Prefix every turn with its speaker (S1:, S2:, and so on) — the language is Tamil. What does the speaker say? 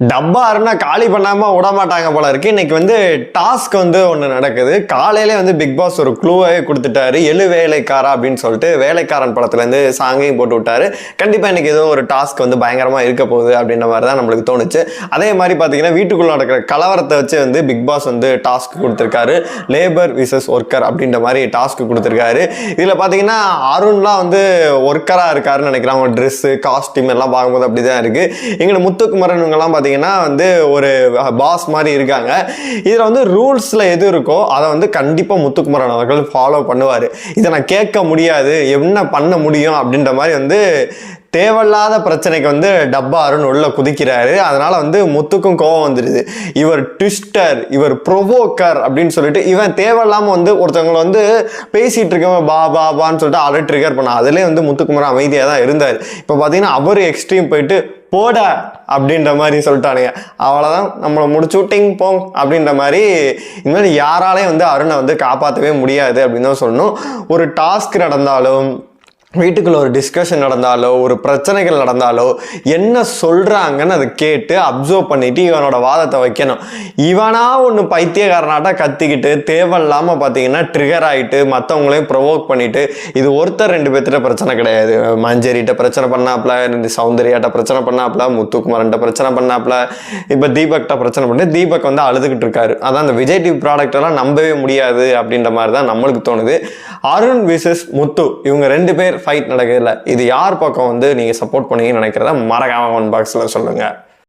S1: டப்பா அருணா காலி பண்ணாமல் விட மாட்டாங்க போல இருக்கு. இன்னைக்கு வந்து டாஸ்க் வந்து ஒன்று நடக்குது. காலையிலே வந்து பிக் பாஸ் ஒரு க்ளூவே கொடுத்துட்டாரு. எழு வேலைக்காரா அப்படின்னு சொல்லிட்டு வேலைக்காரன் படத்துலேருந்து சாங்கையும் போட்டு விட்டாரு. கண்டிப்பாக இன்னைக்கு ஏதோ ஒரு டாஸ்க் வந்து பயங்கரமாக இருக்க போகுது அப்படின்ற மாதிரி தான் நம்மளுக்கு தோணுச்சு. அதே மாதிரி பார்த்தீங்கன்னா வீட்டுக்குள்ளே நடக்கிற கலவரத்தை வச்சு வந்து பிக் பாஸ் வந்து டாஸ்க் கொடுத்துருக்காரு. லேபர் விசஸ் ஒர்க்கர் அப்படின்ற மாதிரி டாஸ்க் கொடுத்துருக்காரு. இதில் பார்த்தீங்கன்னா அருண்லாம் வந்து ஒர்க்கராக இருக்காருன்னு நினைக்கிறேன். ட்ரெஸ்ஸு ட்ரெஸ் காஸ்டியூம் எல்லாம் பார்க்கும்போது அப்படிதான் இருக்குது எங்களை முத்துக்குமரன் இவங்கெல்லாம் பார்த்தீங்கன்னா வந்து ஒரு பாஸ் மாதிரி இருக்காங்க. இதில் வந்து ரூல்ஸில் எது இருக்கோ அதை வந்து கண்டிப்பாக முத்துக்குமரன் அவர்கள் ஃபாலோ பண்ணுவார். இதை நான் கேட்க முடியாது. என்ன பண்ண முடியும் அப்படின்ற மாதிரி வந்து தேவையில்லாத பிரச்சனைக்கு வந்து டப்பா அருண் உள்ள குதிக்கிறாரு. அதனால வந்து முத்துக்கும் கோவம் வந்துடுது இவர் ட்விஸ்டர் இவர் ப்ரொவோக்கர் அப்படின்னு சொல்லிட்டு இவன் தேவையில்லாமல் வந்து ஒருத்தவங்களை வந்து பேசிட்டு இருக்கவன் பா பா பான்னு சொல்லிட்டு ஆல்ரெடி ட்ரிகர் பண்ணான் அதுலேயே வந்து முத்துக்குமரன் அமைதியாக தான் இருந்தார். இப்போ பார்த்தீங்கன்னா அவர் எக்ஸ்ட்ரீம் போயிட்டு போட அப்படின்ற மாதிரி சொல்லிட்டானுங்க. அவ்வளோதான் நம்மளை முடிச்சு விட்டிங் போங் அப்படின்ற மாதிரி. இனிமேல் யாராலையும் வந்து அருணை வந்து காப்பாற்றவே முடியாது அப்படின்னு தான் சொல்லணும். ஒரு டாஸ்க் நடந்தாலும் வீட்டுக்குள்ள ஒரு டிஸ்கஷன் நடந்தாலோ ஒரு பிரச்சனைகள் நடந்தாலோ என்ன சொல்கிறாங்கன்னு அதை கேட்டு அப்சர்வ் பண்ணிவிட்டு இவனோட வாதத்தை வைக்கணும். இவனா ஒன்று பைத்தியக்காரனாட்டா கத்திக்கிட்டு தேவையில்லாமல் பார்த்தீங்கன்னா ட்ரிகர் ஆகிட்டு மற்றவங்களையும் ப்ரொவோக் பண்ணிவிட்டு இது ஒருத்தர் ரெண்டு பேர்த்திட்ட பிரச்சனை கிடையாது. மஞ்சரிகிட்ட பிரச்சனை பண்ணாப்புல இந்த சௌந்தர்யாட்ட பிரச்சனை பண்ணாப்புல முத்துக்குமாரன்ட்ட பிரச்சனை பண்ணாப்புல இப்போ தீபக்கிட்ட பிரச்சனை பண்ணி தீபக் வந்து அழுதுகிட்டு இருக்காரு. அதான் அந்த விஜய் டிவி ப்ராடக்டெல்லாம் நம்பவே முடியாது அப்படின்ற மாதிரி தான் நம்மளுக்கு தோணுது. அருண் விசஸ் முத்து இவங்க ரெண்டு பேர் ஃபைட் நடக்குதுல்ல இது யார் பக்கம் வந்து நீங்கள் சப்போர்ட் பண்ணீங்கன்னு நினைக்கிறத மறக்காமல் ஒன் பாக்ஸில் சொல்லுங்கள்